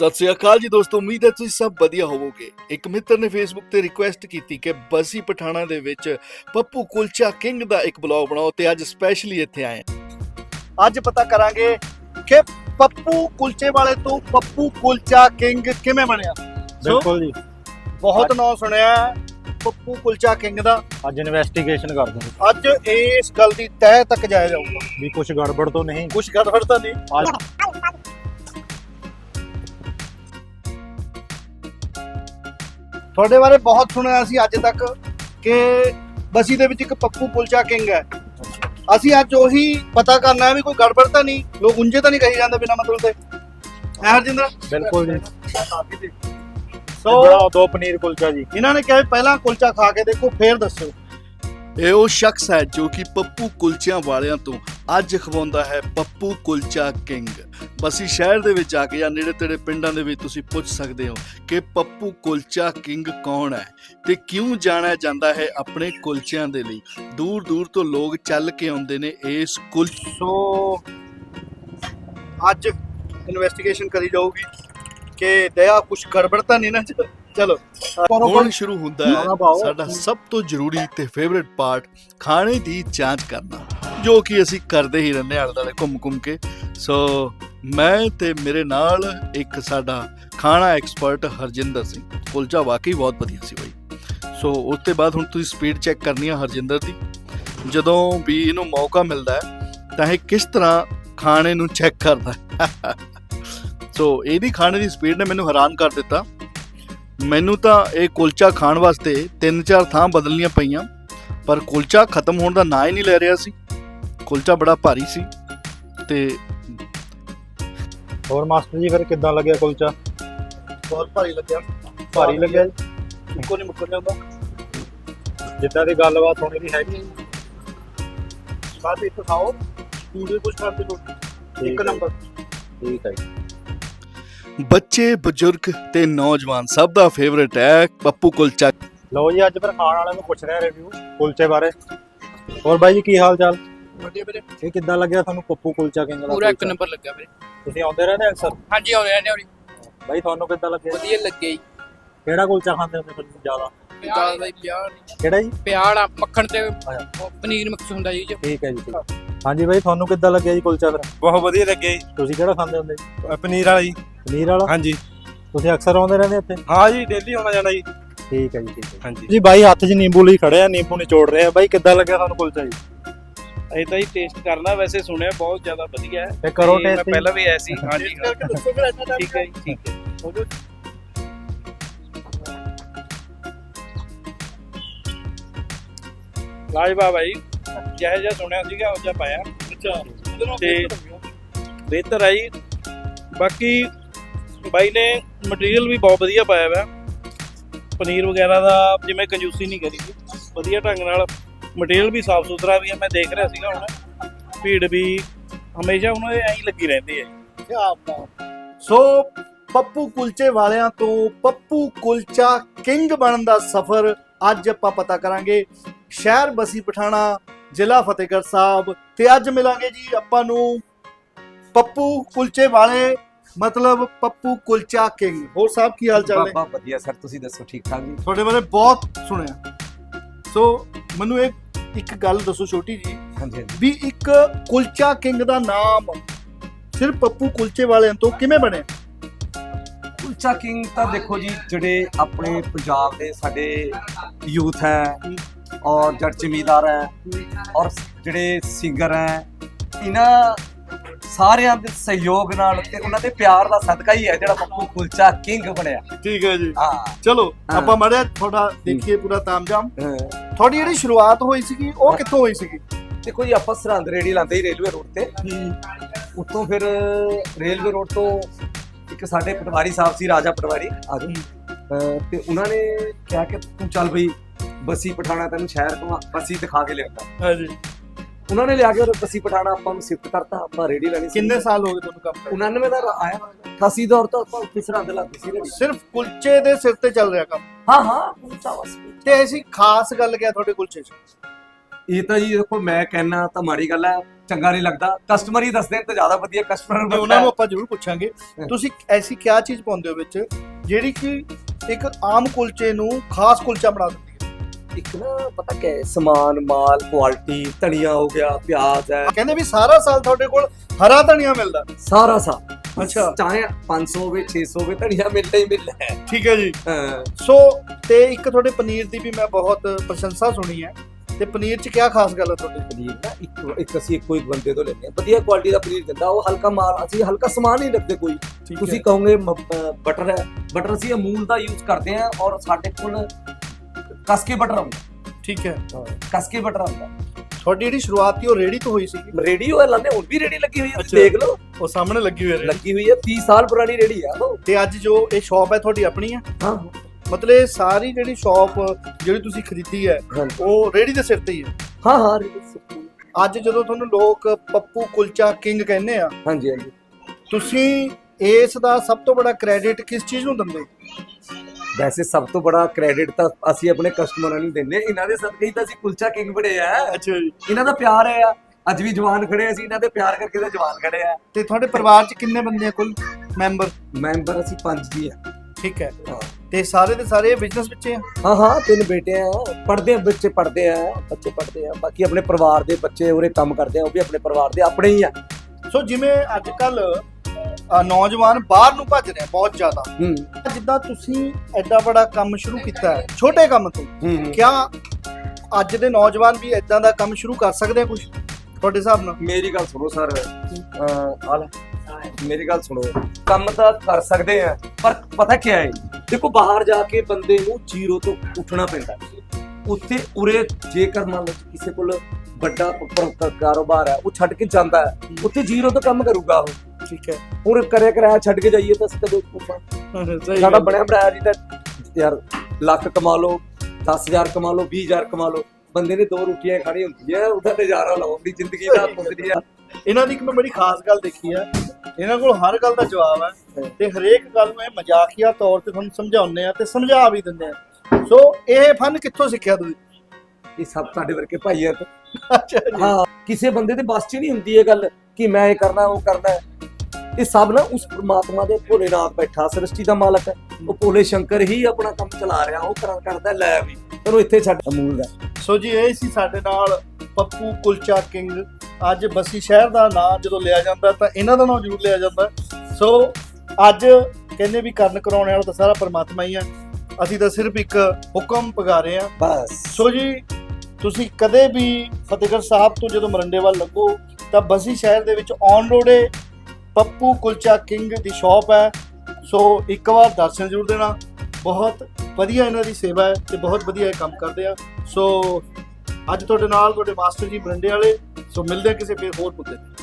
ਸਤਿ ਸ੍ਰੀ ਅਕਾਲ ਜੀ ਦੋਸਤੋ ਉਮੀਦ ਹੈ ਤੁਸੀਂ ਸਭ ਵਧੀਆ ਹੋਵੋਗੇ। ਇੱਕ ਮਿੱਤਰ ਨੇ ਫੇਸਬੁੱਕ ਤੇ ਰਿਕੁਐਸਟ ਕੀਤੀ ਕਿ ਬਸੀ ਪਠਾਣਾ ਦੇ ਵਿੱਚ ਪੱਪੂ ਕੁਲਚਾ ਕਿੰਗ ਦਾ ਇੱਕ ਬਲੌਗ ਬਣਾਓ ਤੇ ਅੱਜ ਸਪੈਸ਼ਲੀ ਇੱਥੇ ਆਏ। ਅੱਜ ਪਤਾ ਕਰਾਂਗੇ ਕਿ ਪੱਪੂ ਕੁਲਚੇ ਵਾਲੇ ਤੋਂ ਪੱਪੂ ਕੁਲਚਾ ਕਿੰਗ ਕਿਵੇਂ ਬਣਿਆ। ਬਿਲਕੁਲ ਜੀ। ਬਹੁਤ ਨਾਂ ਸੁਣਿਆ ਹੈ ਪੱਪੂ ਕੁਲਚਾ ਕਿੰਗ ਦਾ। ਅੱਜ ਇਨਵੈਸਟੀਗੇਸ਼ਨ ਕਰਦੇ ਹਾਂ ਅੱਜ ਇਸ ਗੱਲ ਦੀ ਤਹਿ ਤੱਕ ਜਾਇਆ ਜਾਊਗਾ। ਵੀ ਕੁਝ ਗੜਬੜ ਤਾਂ ਨਹੀਂ। ਕੁਝ ਗੜਬੜ ਤਾਂ ਨਹੀਂ। ਅੱਜ ਤੁਹਾਡੇ ਬਾਰੇ ਬਹੁਤ ਸੁਣਿਆ ਸੀ ਅੱਜ ਤੱਕ ਕਿ ਬਸੀ ਦੇ ਵਿੱਚ ਇੱਕ ਪੱਪੂ ਕੁਲਚਾ ਕਿੰਗ ਹੈ। ਅਸੀਂ ਅੱਜ ਉਹੀ ਪਤਾ ਕਰਨਾ ਹੈ ਵੀ ਕੋਈ ਗੜਬੜ ਤਾਂ ਨਹੀਂ ਲੋਕ ਉਂਝੇ ਤਾਂ ਨਹੀਂ ਕਹੀ ਜਾਂਦੇ ਬਿਨਾਂ ਮਤਲਬ ਦੇ। ਹੈ ਹਰਜਿੰਦਰ? ਬਿਲਕੁਲ ਜੀ। ਸੋ ਦੋ ਪਨੀਰ ਕੁਲਚਾ ਜੀ। ਇਹਨਾਂ ਨੇ ਕਿਹਾ ਵੀ ਪਹਿਲਾਂ ਕੁਲਚਾ ਖਾ ਕੇ ਦੇਖੋ ਫੇਰ ਦੱਸਿਓ ਇਹ ਉਹ ਸ਼ਖਸ ਹੈ ਜੋ ਕਿ ਪੱਪੂ ਕੁਲਚਿਆਂ ਵਾਲਿਆਂ ਤੋਂ ਅੱਜ ਖਵਾਉਂਦਾ ਹੈ ਪੱਪੂ ਕੁਲਚਾ ਕਿੰਗ। ਬਸੀ ਸ਼ਹਿਰ ਦੇ ਵਿੱਚ ਆ ਕੇ ਜਾਂ ਨੇੜੇ ਤੇੜੇ ਪਿੰਡਾਂ ਦੇ ਵਿੱਚ ਤੁਸੀਂ ਪੁੱਛ ਸਕਦੇ ਹੋ ਕਿ ਪੱਪੂ ਕੁਲਚਾ ਕਿੰਗ ਕੌਣ ਹੈ ਤੇ ਕਿਉਂ ਜਾਣਿਆ ਜਾਂਦਾ ਹੈ ਆਪਣੇ ਕੁਲਚਿਆਂ ਦੇ ਲਈ। ਦੂਰ ਦੂਰ ਤੋਂ ਲੋਕ ਚੱਲ ਕੇ ਆਉਂਦੇ ਨੇ ਇਸ ਕੁਲ ਸੋ ਅੱਜ ਇਨਵੈਸਟੀਗੇਸ਼ਨ ਕਰੀ ਜਾਊਗੀ ਕਿ ਦਇਆ ਕੁਝ ਗੜਬੜ ਤਾਂ ਨਹੀਂ ਨਾ ਚਲੋ। ਹੁਣ ਸ਼ੁਰੂ ਹੁੰਦਾ ਹੈ। ਸਾਡਾ ਸਭ ਤੋਂ ਜ਼ਰੂਰੀ ਤੇ ਫੇਵਰਿਟ ਪਾਰਟ ਖਾਣੇ ਦੀ ਜਾਂਚ ਕਰਨਾ। ਜੋ ਕਿ ਅਸੀਂ ਕਰਦੇ ਹੀ ਰਹਿੰਦੇ ਹਾਂ ਆਲੇ ਦੁਆਲੇ ਘੁੰਮ ਘੁੰਮ ਕੇ। ਸੋ ਮੈਂ ਤੇ ਮੇਰੇ ਨਾਲ ਇੱਕ ਸਾਡਾ ਖਾਣਾ ਐਕਸਪਰਟ ਹਰਜਿੰਦਰ ਸਿੰਘ। ਕੁਲਚਾ ਵਾਕਈ ਬਹੁਤ ਵਧੀਆ ਸੀ ਬਾਈ। ਸੋ ਉਸ ਤੋਂ ਬਾਅਦ ਹੁਣ ਤੁਸੀਂ ਸਪੀਡ ਚੈੱਕ ਕਰਨੀ ਆ ਹਰਜਿੰਦਰ ਦੀ। ਜਦੋਂ ਵੀ ਇਹਨੂੰ ਮੌਕਾ ਮਿਲਦਾ ਹੈ, ਤਾਂ ਇਹ ਕਿਸ ਤਰ੍ਹਾਂ ਖਾਣੇ ਨੂੰ ਚੈੱਕ ਕਰਦਾ ਹੈ? ਸੋ ਇਹਦੀ ਖਾਣੇ ਦੀ ਸਪੀਡ ਨੇ ਮੈਨੂੰ ਹੈਰਾਨ ਕਰ ਦਿੱਤਾ। ਮੈਨੂੰ ਤਾਂ ਇਹ ਕੁਲਚਾ ਖਾਣ ਵਾਸਤੇ ਤਿੰਨ ਚਾਰ ਥਾਂ ਬਦਲਣੀਆਂ ਪਈਆਂ, ਪਰ ਕੁਲਚਾ ਖਤਮ ਹੋਣ ਦਾ ਨਾਂ ਹੀ ਨਹੀਂ ਲੈ ਰਿਹਾ ਸੀ। ਕੁਲਚਾ ਬੜਾ ਭਾਰੀ ਸੀ ਤੇ ਹੋਰ ਮਾਸਟਰ ਜੀ ਫਿਰ ਕਿੱਦਾਂ ਲੱਗਿਆ ਕੁਲਚਾ? ਬਹੁਤ ਭਾਰੀ ਲੱਗਿਆ। ਭਾਰੀ ਲੱਗਿਆ ਜੀ? ਇੱਕੋ ਨਹੀਂ ਮੁੱਕਰ ਜਾਂਦਾ। ਜਿੱਦਾਂ ਦੀ ਗੱਲਬਾਤ ਹੋਣੀ ਦੀ ਹੈਗੀ। ਬਾਅਦ ਵਿੱਚ ਖਾਓ। ਪੂਰੇ ਕੁਝ ਕਰਦੇ ਠੀਕ ਹੈ। ਨੰਬਰ। ਠੀਕ ਹੈ ਬੱਚੇ ਬਜ਼ੁਰਗ ਤੇ ਨੌਜਵਾਨ ਸਭ ਦਾ ਫੇਵਰਿਟ ਹੈ ਪੱਪੂ ਕੁਲਚਾ। ਲਓ ਜੀ ਅੱਜ ਫਿਰ ਖਾਣ ਵਾਲਿਆਂ ਨੂੰ ਪੁੱਛ ਰਿਹਾ ਰਿਵਿਊ ਕੁਲਚੇ ਬਾਰੇ। ਹੋਰ ਬਾਈ ਜੀ ਕੀ ਹਾਲ ਚਾਲ ਵਧੀਆ ਵੀਰੇ। ਇਹ ਕਿੱਦਾਂ ਲੱਗਿਆ ਤੁਹਾਨੂੰ ਪੱਪੂ ਕੁਲਚਾ ਕਿੰਗ ਦਾ ਪੂਰਾ ਇੱਕ? ਨੰਬਰ ਲੱਗਾ ਵੀਰੇ। ਤੁਸੀਂ ਆਉਂਦੇ ਰਹਿੰਦੇ ਅਕਸਰ? ਹਾਂਜੀ ਆਉਣੇ ਰਹਿੰਦੇ ਹੋਰੀ ਬਾਈ ਤੁਹਾਨੂੰ ਕਿੱਦਾਂ ਲੱਗਿਆ? ਵਧੀਆ ਲੱਗੇ ਜੀ। ਕਿਹੜਾ ਕੁਲਚਾ ਖਾਂਦੇ ਹੁੰਦੇ ਫਿਰ ਜ਼ਿਆਦਾ? ਦਾਲ ਦਾ ਪਿਆਰ ਕਿਹੜਾ ਜੀ? ਪਿਆਰ ਆ ਮੱਖਣ ਤੇ ਪਨੀਰ ਮਿਕਸ ਹੁੰਦਾ ਜੀ। ਠੀਕ ਹੈ ਜੀ। ਹਾਂਜੀ ਬਾਈ ਤੁਹਾਨੂੰ ਕਿੱਦਾਂ ਲੱਗਿਆ ਜੀ ਕੁਲਚਾ ਫਿਰ? ਬਹੁਤ ਵਧੀਆ ਲੱਗਿਆ ਜੀ। ਤੁਸੀਂ ਕਿਹੜਾ ਖਾਂਦੇ ਹੁੰਦੇ ਜੀ? ਪਨੀਰ ਵਾਲਾ ਜੀ। ਪਨੀਰ ਵਾਲਾ? ਹਾਂਜੀ। ਤੁਸੀਂ ਅਕਸਰ ਆਉਂਦੇ ਰਹਿੰਦੇ ਇੱਥੇ? ਹਾਂ ਜੀ ਡੇਲੀ ਆਉਣਾ ਜਾਣਾ ਜੀ। ਠੀਕ ਹੈ ਜੀ ਠੀਕ ਹੈ। ਹਾਂਜੀ। ਜੀ ਬਾਈ ਹੱਥ 'ਚ ਨਿੰਬੂ ਲਈ ਖੜੇ ਆ ਨਿੰਬੂ ਨਿਚੋੜ ਰਹੇ ਆ। ਬਾਈ ਕਿੱਦਾਂ ਲੱਗਿਆ ਤੁਹਾਨੂੰ ਕੁਲਚਾ ਜੀ? ਇਹ ਤਾਂ ਹੀ ਟੇਸਟ ਕਰਨਾ ਵੈਸੇ ਸੁਣਿਆ ਬਹੁਤ ਜ਼ਿਆਦਾ ਵਧੀਆ ਹੈ। ਤੇ ਕਰੋ ਟੇਸਟ ਪਹਿਲਾਂ ਵੀ ਆਇਆ ਸੀ ਹਾਂਜੀ ਹਾਂ। ਠੀਕ ਹੈ ਜੀ ਠੀਕ ਹੈ। ਲਾਜਵਾਬ ਹੈ ਜੀ। ਜਿਹੋ ਜਿਹਾ ਸੁਣਿਆ ਸੀਗਾ ਉਹ ਜਿਹਾ ਪਾਇਆ। ਅੱਛਾ। ਤੇ ਬਿਹਤਰ ਹੈ ਜੀ। ਬਾਕੀ ਬਾਈ ਨੇ ਮਟੀਰੀਅਲ ਵੀ ਬਹੁਤ ਵਧੀਆ ਪਾਇਆ ਹੋਇਆ ਪਨੀਰ ਵਗੈਰਾ ਦਾ ਜਿਵੇਂ ਕੰਜੂਸੀ ਨਹੀਂ ਕਰੀ ਵਧੀਆ ਢੰਗ ਨਾਲ ਮਟੀਰੀਅਲ ਵੀ ਸਾਫ਼ ਸੁਥਰਾ ਵੀ ਹੈ ਮੈਂ ਦੇਖ ਰਿਹਾ ਸੀਗਾ ਹੁਣ। ਭੀੜ ਵੀ ਹਮੇਸ਼ਾ ਉਹਨਾਂ ਦੇ ਐਂ ਹੀ ਲੱਗੀ ਰਹਿੰਦੀ ਹੈ। ਸੋ ਪੱਪੂ ਕੁਲਚੇ ਵਾਲਿਆਂ ਤੋਂ ਪੱਪੂ ਕੁਲਚਾ ਕਿੰਗ ਬਣਨ ਦਾ ਸਫ਼ਰ ਅੱਜ ਆਪਾਂ ਪਤਾ ਕਰਾਂਗੇ। ਸ਼ਹਿਰ ਬਸੀ ਪਠਾਣਾ ਜ਼ਿਲ੍ਹਾ ਫਤਿਹਗੜ੍ਹ ਸਾਹਿਬ ਤੇ ਅੱਜ ਮਿਲਾਂਗੇ ਜੀ ਆਪਾਂ ਨੂੰ ਪੱਪੂ ਕੁਲਚੇ ਵਾਲੇ ਮਤਲਬ ਪੱਪੂ ਕੁਲਚਾ ਕਿੰਗ। ਹੋਰ ਸਾਹਿਬ ਕੀ ਹਾਲ ਚਾਲ ਨੇ? ਬਾਬਾ ਵਧੀਆ ਸਰ ਤੁਸੀਂ ਦੱਸੋ ਠੀਕ ਠਾਕ ਜੀ? ਤੁਹਾਡੇ ਬਾਰੇ ਬਹੁਤ ਸੁਣਿਆ। ਸੋ ਮੈਨੂੰ ਇੱਕ ਇੱਕ ਗੱਲ ਦੱਸੋ ਛੋਟੀ ਜੀ। ਹਾਂਜੀ ਵੀ ਇੱਕ ਕੁਲਚਾ ਕਿੰਗ ਦਾ ਨਾਮ ਸਿਰਫ ਪੱਪੂ ਕੁਲਚੇ ਵਾਲਿਆਂ ਤੋਂ ਕਿਵੇਂ ਬਣਿਆ? ਕੁਲਚਾ ਕਿੰਗ ਤਾਂ ਦੇਖੋ ਜੀ ਜਿਹੜੇ ਆਪਣੇ ਪੰਜਾਬ ਦੇ ਸਾਡੇ ਯੂਥ ਹੈ ਔਰ ਜੱਟ ਜ਼ਿਮੀਦਾਰ ਹੈ ਔਰ ਜਿਹੜੇ ਸਿੰਗਰ ਹੈ ਇਹਨਾਂ ਸਾਰਿਆਂ ਦੇ ਸਹਿਯੋਗ ਨਾਲ ਤੇ ਉਹਨਾਂ ਦੇ ਪਿਆਰ ਦਾ ਸਦਕਾ ਹੀ ਹੈ ਜਿਹੜਾ ਪੱਪੂ ਕੁਲਚਾ ਕਿੰਗ ਬਣਿਆ। ਠੀਕ ਹੈ ਜੀ। ਹਾਂ। ਚਲੋ। ਆਪਾਂ ਮੜਿਆ ਤੁਹਾਡਾ ਦੇਖੀਏ ਪੂਰਾ ਤਾਮਜਾਮ ਤੁਹਾਡੀ ਜਿਹੜੀ ਸ਼ੁਰੂਆਤ ਹੋਈ ਸੀਗੀ ਉਹ ਕਿੱਥੋਂ ਹੋਈ ਸੀਗੀ? ਦੇਖੋ ਜੀ ਆਪਾਂ ਸਰਹੰਦ ਰੇੜੀ ਲਾਉਂਦੇ ਹੀ ਰੇਲਵੇ ਰੋਡ ਤੇ। ਉੱਤੋਂ ਫਿਰ ਰੇਲਵੇ ਰੋਡ ਤੋਂ ਇੱਕ ਸਾਡੇ ਪਟਵਾਰੀ ਸਾਹਿਬ ਸੀ ਰਾਜਾ ਪਟਵਾਰੀ। ਆਜੋ ਅਹ ਤੇ ਉਹਨਾਂ ਨੇ ਕਿਹਾ ਕਿ ਤੂੰ ਚੱਲ ਬਈ ਬਸੀ ਪਠਾਣਾ ਤੈਨੂੰ ਸ਼ਹਿਰ ਤੋਂ ਬਸੀ ਦਿਖਾ ਕੇ ਲਿਆਉਂਦਾ। ਹਾਂਜੀ। ਉਹਨਾਂ ਨੇ ਲਿਆ ਕੇ ਉਹ ਬਸੀ ਪਠਾਣਾ ਆਪਾਂ ਨੂੰ ਸ਼ਿਫਟ ਕਰਤਾ ਆਪਾਂ ਰੇੜੀ ਲੈਣੀ ਸੀ। ਕਿੰਨੇ ਸਾਲ ਹੋ ਗਏ ਤੁਹਾਨੂੰ ਕੰਮ ਕਰਦੇ 99 ਦਾ ਆਇਆ। 88 ਦੌਰ ਤੋਂ ਆਪਾਂ ਸਰਹੰਦ ਲਾਉਂਦੇ ਸੀ ਰੇੜੀ। ਸਿਰਫ ਕੁਲਚੇ ਦੇ ਸਿਰ ਤੇ ਚੱਲ ਰਿਹਾ ਕੰਮ? ਹਾਂ ਹਾਂ ਕੁਲਚਾ ਬਸ ਤੇ ਐਸੀ ਖਾਸ ਗੱਲ ਕਿਆ ਤੁਹਾਡੇ ਕੁਲਚੇ 'ਚ ਇਹ ਤਾਂ ਜੀ ਦੇਖੋ ਮੈਂ ਕਹਿਣਾ ਤਾਂ ਮਾੜੀ ਗੱਲ ਹੈ ਚੰਗਾ ਨਹੀਂ ਲੱਗਦਾ। ਕਸਟਮਰ ਹੀ ਦੱਸਦੇ ਤਾਂ ਜ਼ਿਆਦਾ ਵਧੀਆ ਕਸਟਮਰ ਤੇ ਉਹਨਾਂ ਨੂੰ ਆਪਾਂ ਜ਼ਰੂਰ ਪੁੱਛਾਂਗੇ। ਤੁਸੀਂ ਐਸੀ ਕਿਆ ਚੀਜ਼ ਪਾਉਂਦੇ ਹੋ ਵਿੱਚ ਜਿਹੜੀ ਕਿ ਇੱਕ ਆਮ ਕੁਲਚੇ ਨੂੰ ਖਾਸ ਕੁਲਚਾ ਬਣਾ ਦਿੰਦੀ ਹੈ? ਇੱਕ ਨਾ ਪਤਾ ਕਿ ਸਮਾਨ ਮਾਲ ਕੁਆਲਿਟੀ ਧਨੀਆ ਹੋ ਗਿਆ ਪਿਆਜ਼ ਹੈ। ਕਹਿੰਦੇ ਵੀ ਸਾਰਾ ਸਾਲ ਤੁਹਾਡੇ ਕੋਲ ਹਰਾ ਧਨੀਆ ਮਿਲਦਾ। ਸਾਰਾ ਸਾ ਅੱਛਾ। ਚਾਹੇ 500 ਹੋਵੇ 600 ਹੋਵੇ ਧਨੀਆ ਮਿਲਦਾ ਹੀ ਮਿਲਦਾ ਹੈ। ਠੀਕ ਹੈ ਜੀ। ਹਾਂ। ਸੋ ਤੇ ਇੱਕ ਤੁਹਾਡੇ ਪਨੀਰ ਦੀ ਵੀ ਮੈਂ ਬਹੁਤ ਪ੍ਰਸ਼ੰਸਾ ਸੁਣੀ ਹੈ। ਤੇ ਪਨੀਰ 'ਚ ਕਿਆ ਖਾਸ ਗੱਲ ਹੈ ਤੁਹਾਡੇ? ਪਨੀਰ ਨਾ ਇੱਕ ਇੱਕ ਅਸੀਂ ਇੱਕੋ ਇੱਕ ਬੰਦੇ ਤੋਂ ਲੈਂਦੇ ਹਾਂ। ਵਧੀਆ ਕੁਆਲਿਟੀ ਦਾ ਪਨੀਰ ਦਿੰਦਾ ਉਹ ਹਲਕਾ ਮਾਲ ਅਸੀਂ ਹਲਕਾ ਸਮਾਨ ਨਹੀਂ ਰੱਖਦੇ ਕੋਈ। ਤੁਸੀਂ ਕਹੋਗੇ ਬਟਰ ਹੈ। ਬਟਰ ਅਸੀਂ ਅਮੂਲ ਦਾ ਯੂਜ਼ ਕਰਦੇ ਹਾਂ ਔਰ ਸਾਡੇ ਕੋਲ ਕਸਕੇ ਬਟਰ ਆਉਂਦਾ। ਠੀਕ ਹੈ। ਕਸਕੇ ਬਟਰ ਆਉਂਦਾ। ਤੁਹਾਡੀ ਜਿਹੜੀ ਸ਼ੁਰੂਆਤ ਸੀ ਉਹ ਰੇੜੀ ਤੋਂ ਹੋਈ ਸੀ ਰੇਡੀਓ ਲਾਉਂਦੇ ਹੁਣ ਵੀ ਰੇਡੀ ਲੱਗੀ ਹੋਈ ਹੈ ਅੱਛਾ। ਦੇਖ ਲਓ। ਉਹ ਸਾਹਮਣੇ ਲੱਗੀ ਹੋਈ ਹੈ ਰੇਹੜੀ। ਲੱਗੀ ਹੋਈ ਹੈ 30 ਸਾਲ ਪੁਰਾਣੀ ਰੇਡੀ ਆ ਉਹ। ਤੇ ਅੱਜ ਜੋ ਇਹ ਸ਼ਾਪ ਹੈ ਤੁਹਾਡੀ ਆਪਣੀ ਹੈ ਹਾਂ। ਮਤਲਬ ਇਹ ਸਾਰੀ ਜਿਹੜੀ ਸ਼ਾਪ ਜਿਹੜੀ ਤੁਸੀਂ ਖਰੀਦੀ ਹੈ ਹਾਂਜੀ। ਉਹ ਰੇੜੀ ਦੇ ਸਿਰ ਤੇ ਹੀ ਹੈ ਹਾਂ ਹਾਂ ਰੇਹੜੀ ਅੱਜ ਜਦੋਂ ਤੁਹਾਨੂੰ ਲੋਕ ਪੱਪੂ ਕੁਲਚਾ ਕਿੰਗ ਕਹਿੰਦੇ ਆ ਹਾਂਜੀ ਹਾਂਜੀ। ਤੁਸੀਂ ਇਸ ਦਾ ਸਭ ਤੋਂ ਬੜਾ ਕ੍ਰੈਡਿਟ ਕਿਸ ਚੀਜ਼ ਨੂੰ ਦਿੰਦੇ? ਵੈਸੇ ਸਭ ਤੋਂ ਬੜਾ ਕ੍ਰੈਡਿਟ ਤਾਂ ਅਸੀਂ ਆਪਣੇ ਕਸਟਮਰਾਂ ਨੂੰ ਹਾਂ। ਇਹਨਾਂ ਦੇ ਸਦਕੇ ਹੀ ਤਾਂ ਅਸੀਂ ਕੁਲਚਾ ਕਿੰਗ ਬਣੇ ਆ। ਅੱਛਾ ਜੀ। ਇਹਨਾਂ ਦਾ ਪਿਆਰ ਹੈ ਆ। ਅੱਜ ਵੀ ਜਵਾਨ ਖੜੇ ਆ, ਅਸੀਂ ਇਹਨਾਂ ਦੇ ਪਿਆਰ ਕਰਕੇ ਤਾਂ ਜਵਾਨ ਖੜੇ ਆ। ਤੇ ਤੁਹਾਡੇ ਪਰਿਵਾਰ 'ਚ ਕਿੰਨੇ ਬੰਦੇ ਆ ਕੁੱਲ? ਮੈਂਬਰ? ਮੈਂਬਰ ਅਸੀਂ ਪੰਜ ਜੀ ਆ। ਠੀਕ ਹੈ। ਹਾਂ। ਤੇ ਸਾਰੇ ਦੇ ਸਾਰੇ ਬਿਜ਼ਨਸ ਵਿੱਚ ਆ? ਹਾਂ ਹਾਂ ਤਿੰਨ ਬੇਟੇ ਆ। ਪੜਦੇ ਆ ਬੱਚੇ ਪੜਦੇ ਆ ਬੱਚੇ ਪੜਦੇ ਆ। ਬਾਕੀ ਆਪਣੇ ਪਰਿਵਾਰ ਦੇ ਬੱਚੇ ਉਰੇ ਕੰਮ ਕਰਦੇ ਆ ਉਹ ਵੀ ਆਪਣੇ ਪਰਿਵਾਰ ਦੇ ਆਪਣੇ ਹੀ ਆ। ਸੋ ਜਿਵੇਂ ਅੱਜ ਕੱਲ ਨੌਜਵਾਨ ਬਾਹਰ ਨੂੰ ਭੱਜ ਰਹੇ ਆ ਬਹੁਤ ਜ਼ਿਆਦਾ। ਹੂੰ। ਜਿੱਦਾਂ ਤੁਸੀਂ ਐਡਾ ਬੜਾ ਕੰਮ ਸ਼ੁਰੂ ਕੀਤਾ ਹੈ ਛੋਟੇ ਕੰਮ ਤੋਂ ਹੂੰ ਕਿਆ ਅੱਜ ਦੇ ਨੌਜਵਾਨ ਵੀ ਐਦਾਂ ਦਾ ਕੰਮ ਸ਼ੁਰੂ ਕਰ ਸਕਦੇ ਆ ਕੁਝ ਤੁਹਾਡੇ ਹਿਸਾਬ ਨਾਲ। ਮੇਰੀ ਗੱਲ ਸੁਣੋ ਸਰ ਆ ਲੈ ਮੇਰੀ ਗੱਲ ਸੁਣੋ ਕੰਮ ਤਾਂ ਕਰ ਸਕਦੇ ਆ ਪਰ ਪਤਾ ਕੀ ਹੈ? ਦੇਖੋ ਬਾਹਰ ਜਾ ਕੇ ਬੰਦੇ ਨੂੰ ਜ਼ੀਰੋ ਤੋਂ ਉੱਠਣਾ ਪੈਂਦਾ ਉੱਥੇ ਉਰੇ ਜੇਕਰ ਮੰਨ ਲਓ ਕਿਸੇ ਕੋਲ ਵੱਡਾ ਕਾਰੋਬਾਰ ਹੈ ਉਹ ਛੱਡ ਕੇ ਜਾਂਦਾ ਹੈ ਉੱਥੇ ਜ਼ੀਰੋ ਤੋਂ ਕੰਮ ਕਰੂਗਾ ਉਹ। ਠੀਕ ਹੈ। ਹੁਣ ਕਰਿਆ ਕਰਾਇਆ ਛੱਡ ਕੇ ਜਾਈਏ ਤਾਂ ਅਸੀਂ ਤਾਂ ਆ ਸਾਡਾ ਬਣਿਆ ਬਣਾਇਆ ਜੀ ਤਾਂ ਯਾਰ ਲੱਖ ਕਮਾ ਲਓ 10000 ਕਮਾ ਲਓ 20000 ਕਮਾ ਲਓ। ਬੰਦੇ ਨੇ ਦੋ ਰੋਟੀਆਂ ਖਾਣੀ ਹੁੰਦੀ ਹੈ ਉਹਦਾ ਨਜ਼ਾਰਾ ਲਾਉਣ ਦੀ ਜ਼ਿੰਦਗੀ ਦਾ ਹੁੰਦੀ ਹੈ। ਇਹਨਾਂ ਦੀ ਇੱਕ ਮੈਂ ਬੜੀ ਖਾਸ ਗੱਲ ਦੇਖੀ ਹੈ ਇਹਨਾਂ ਕੋਲ ਹਰ ਗੱਲ ਦਾ ਜਵਾਬ ਹੈ। ਤੇ ਹਰੇਕ ਗੱਲ ਨੂੰ ਇਹ ਮਜ਼ਾਕੀਆ ਤੌਰ ਤੇ ਤੁਹਾਨੂੰ ਸਮਝਾਉਂਦੇ ਆ ਤੇ ਸਮਝਾ ਵੀ ਦਿੰਦੇ ਆ। ਸੋ ਇਹ ਫਨ ਕਿੱਥੋਂ ਸਿੱਖਿਆ ਤੁਸੀਂ? ਇਹ ਸਭ ਤੁਹਾਡੇ ਵਰਗੇ ਭਾਈ ਆ ਅੱਛਾ ਜੀ। ਹਾਂ ਕਿਸੇ ਬੰਦੇ ਦੇ ਬਸ 'ਚ ਨਹੀਂ ਹੁੰਦੀ ਇਹ ਗੱਲ ਕਿ ਮੈਂ ਇਹ ਕਰਨਾ ਉਹ ਕਰਨਾ। ਇਹ ਸਭ ਨਾ ਉਸ ਪ੍ਰਮਾਤਮਾ ਦੇ ਭੋਲੇਨਾਥ ਬੈਠਾ ਸ੍ਰਿਸ਼ਟੀ ਦਾ ਮਾਲਕ ਹੈ। ਉਹ ਭੋਲੇ ਸ਼ੰਕਰ ਹੀ ਆਪਣਾ ਕੰਮ ਚਲਾ ਰਿਹਾ ਉਹ ਕਰ ਕਰਦਾ ਲੈ ਵੀ। ਤੈਨੂੰ ਇੱਥੇ ਛੱਡ। ਅਮੂਲ ਦਾ। ਸੋ ਜੀ ਇਹ ਸੀ ਸਾਡੇ ਨਾਲ ਪੱਪੂ ਕੁਲਚਾ ਕਿੰਗ। ਅੱਜ ਬਸੀ ਸ਼ਹਿਰ ਦਾ ਨਾਂ ਜਦੋਂ ਲਿਆ ਜਾਂਦਾ ਤਾਂ ਇਹਨਾਂ ਦਾ ਨਾਮ ਜ਼ਰੂਰ ਲਿਆ ਜਾਂਦਾ। ਸੋ ਅੱਜ ਕਹਿੰਦੇ ਵੀ ਕਰਨ ਕਰਾਉਣ ਵਾਲਾ ਤਾਂ ਸਾਰਾ ਪਰਮਾਤਮਾ ਹੀ ਆ ਅਸੀਂ ਤਾਂ ਸਿਰਫ ਇੱਕ ਹੁਕਮ ਪਗਾ ਰਹੇ ਆ ਬਸ। ਸੋ ਜੀ ਤੁਸੀਂ ਕਦੇ ਵੀ ਫਤਿਹਗੜ੍ਹ ਸਾਹਿਬ ਤੋਂ ਜਦੋਂ ਮਰੰਡੇ ਵੱਲ ਲੱਗੋ ਤਾਂ ਬਸੀ ਸ਼ਹਿਰ ਦੇ ਵਿੱਚ ਔਨ ਰੋਡੇ ਪੱਪੂ ਕੁਲਚਾ ਕਿੰਗ ਦੀ ਸ਼ਾਪ ਹੈ। ਸੋ ਇੱਕ ਵਾਰ ਦਰਸ਼ਨ ਜ਼ਰੂਰ ਦੇਣਾ। ਬਹੁਤ ਵਧੀਆ ਇਹਨਾਂ ਦੀ ਸੇਵਾ ਹੈ ਤੇ ਬਹੁਤ ਵਧੀਆ ਇਹ ਕੰਮ ਕਰਦੇ ਆ। ਸੋ ਅੱਜ ਤੁਹਾਡੇ ਨਾਲ ਤੁਹਾਡੇ ਮਾਸਟਰ ਜੀ ਮਰੰਡੇ ਵਾਲੇ। ਸੋ ਮਿਲਦੇ ਆ ਕਿਸੇ ਫਿਰ ਹੋਰ ਮੁੱਦੇ ਤੇ।